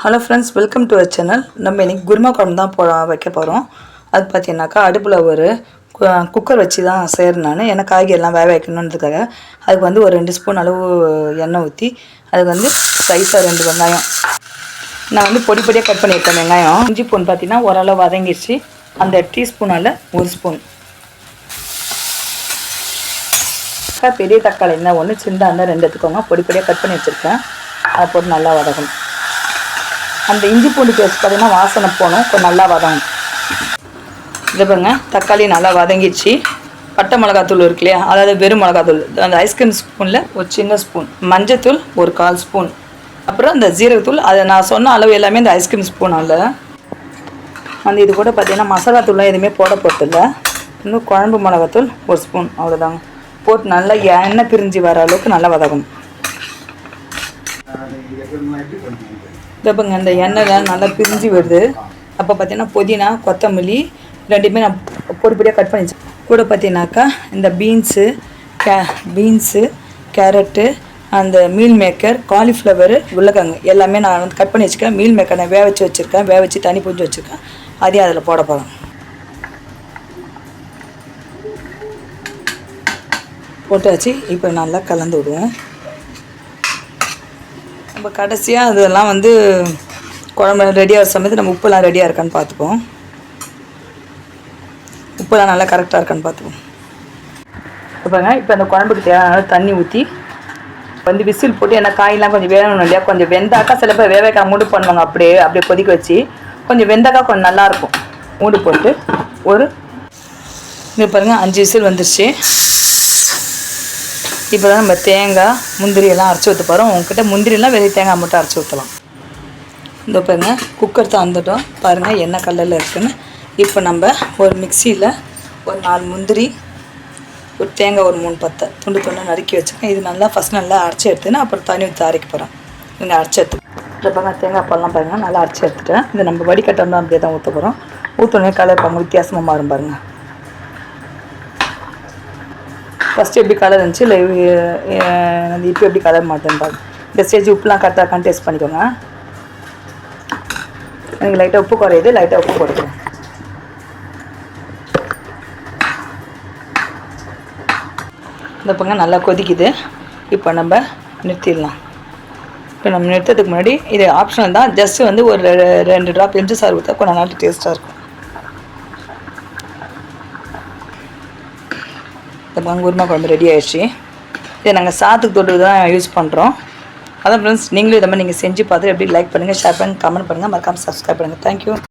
Hello friends welcome to our channel நம்ம இன்றைக்கி குருமா குழம்பு தான் போ வைக்க போகிறோம் அது பார்த்தீங்கன்னாக்கா அடுப்பில் ஒரு கு- குக்கர் வச்சு தான் செய்கிறேன் நான். ஏன்னா காய்கறி எல்லாம் வேக வைக்கணுன்றதுக்காக. அதுக்கு வந்து ஒரு ரெண்டு ஸ்பூன் அளவு எண்ணெய் ஊற்றி அதுக்கு வந்து சைஸாக ரெண்டு வெங்காயம். நான் வந்து பொடி பொடியாக கட் பண்ணியிருக்கேன் வெங்காயம். இஞ்சி பூன் பார்த்தீங்கன்னா ஓரளவு வதங்கிடுச்சு அந்த டீஸ்பூனால் ஒரு ஸ்பூன் பெரிய தக்காளி என்ன? ஒன்று சின்ன இருந்தால் ரெண்டு எடுத்துக்கோங்க. பொடி பொடியாக கட் பண்ணி வச்சுருக்கேன். அதை போட்டு நல்லா வதக்கணும் அந்த இஞ்சி பூண்டு பேஸ்ட் பார்த்தீங்கன்னா வாசனை போகணும். கொஞ்சம் நல்லா வதங்கும் இது பாருங்க தக்காளி நல்லா வதங்கிடுச்சு. பட்டை மிளகாத்தூள் இருக்கு இல்லையா? அதாவது வெறும் மிளகாத்தூள். அந்த ஐஸ்கிரீம் ஸ்பூனில் ஒரு சின்ன ஸ்பூன் மஞ்சத்தூள் ஒரு கால் ஸ்பூன் அப்புறம் இந்த ஜீரகத்தூள் அதை நான் சொன்ன அளவு எல்லாமே இந்த ஐஸ்கிரீம் ஸ்பூனால் அந்த இது கூட பார்த்தீங்கன்னா மசாலா தூள்லாம் எதுவுமே போட போகிறதில்ல இன்னும் குழம்பு மிளகாத்தூள் ஒரு ஸ்பூன் அவ்வளோதாங்க போட்டு நல்லா எண்ணெய் பிரிஞ்சு வர அளவுக்கு நல்லா வதக்கணும் இதப்பங்க அந்த எண்ணெய்லாம் நல்லா பிரிஞ்சு வருது. அப்போ பார்த்தீங்கன்னா புதினா கொத்தமல்லி ரெண்டுமே நான் பொடி பொடியாக கட் பண்ணி வச்சேன். கூட பார்த்தீங்கன்னாக்கா இந்த பீன்ஸு கே பீன்ஸு கேரட்டு அந்த மீல் மேக்கர் காலிஃப்ளவரு உருளைக்கிழங்கு எல்லாமே நான் வந்து கட் பண்ணி வச்சுருக்கேன். மீல் மேக்கர் நான் வேக வச்சு வச்சுருக்கேன். வேக வச்சு தண்ணி புரிஞ்சு வச்சுருக்கேன். அதையும் அதில் போட போகிறேன் போட்டாச்சு. இப்போ நல்லா கலந்து விடுவோம் நம்ம கடைசியாக அதெல்லாம் வந்து குழம்பு ரெடியாக சமயத்து நம்ம உப்புலாம் ரெடியாக இருக்கான்னு பார்த்துப்போம். உப்புலாம் நல்லா கரெக்டாக இருக்கான்னு பார்த்துப்போம். இப்போங்க இப்போ அந்த குழம்புக்கு தேவையான தண்ணி ஊற்றி வந்து விசில் போட்டு ஏன்னா காயெல்லாம் கொஞ்சம் வேகணும் இல்லையா? கொஞ்சம் வெந்தாக்கா சில பேர் வேக மூடு பண்ணுவாங்க அப்படியே அப்படியே கொதிக்க வச்சு கொஞ்சம் வெந்தாக்கா கொஞ்சம் நல்லாயிருக்கும் மூடு போட்டு ஒரு இது பாருங்கள் அஞ்சு விசில் வந்துருச்சு. இப்போ தான் நம்ம தேங்காய் முந்திரி எல்லாம் அரைச்சி ஊற்ற போகிறோம் உங்ககிட்ட முந்திரியெல்லாம் வெளியே தேங்காய் மட்டும் அரைச்சி ஊற்றலாம் இந்த பாருங்க குக்கர் தந்துட்டோம். பாருங்கள் என்ன கலரில் இருக்குதுன்னு இப்போ நம்ம ஒரு மிக்சியில் ஒரு நாலு முந்திரி ஒரு தேங்காய் ஒரு மூணு பத்தை துண்டு துண்டு நறுக்கி வச்சுருக்கேன். இது நல்லா ஃபஸ்ட் நல்லா அரைச்சி எடுத்துன்னு அப்புறம் தண்ணி ஊற்றி அரைக்க போகிறேன் இங்கே அரைச்சி எடுத்து இப்போ தேங்காய் பழம் பாருங்கள் நல்லா அரைச்சி எடுத்துட்டேன். இது நம்ம வடிகட்டம் தான் அப்படியே தான் ஊற்ற போகிறோம் ஊற்றணுமே கலர் பாருங்கள் வித்தியாசமாக மாறும் பாருங்கள் ஃபஸ்ட்டு எப்படி கலர் இருந்துச்சு? இல்லை இப்போ எப்படி கலர் மாட்டேன்னு பாருங்க இந்த ஸ்டேஜ் உப்புலாம் கரெக்டாக இருக்கான்னு டேஸ்ட் பண்ணிக்கோங்க. எனக்கு லைட்டாக உப்பு குறையுது லைட்டாக உப்பு போட்டுக்கிறேன் இந்த பங்க நல்லா கொதிக்குது. இப்போ நம்ம நிறுத்திடலாம். இப்போ நம்ம நிறுத்ததுக்கு முன்னாடி இது ஆப்ஷனல் தான். ஜஸ்ட் வந்து ஒரு ரெ- ரெண்டு ட்ராப் எம்ஜி சார் ஊற்றா கொஞ்சம் நல்லா டேஸ்ட்டாக இருக்கும். இந்த பாருங்க குருமா குழம்பு ரெடி ஆயிடுச்சு. இதை நாங்கள் சாத்துக்கு தொட்டு தான் யூஸ் பண்ணுறோம் அதான் ஃப்ரெண்ட்ஸ் நீங்களும் இதை மாதிரி நீங்கள் செஞ்சு பார்த்துட்டு எப்படி லைக் பண்ணுங்கள் ஷேர் பண்ணுங்கள் கமெண்ட் பண்ணுங்கள் மறக்காமல் சப்ஸ்கிரைப் பண்ணுங்கள் தேங்க்யூ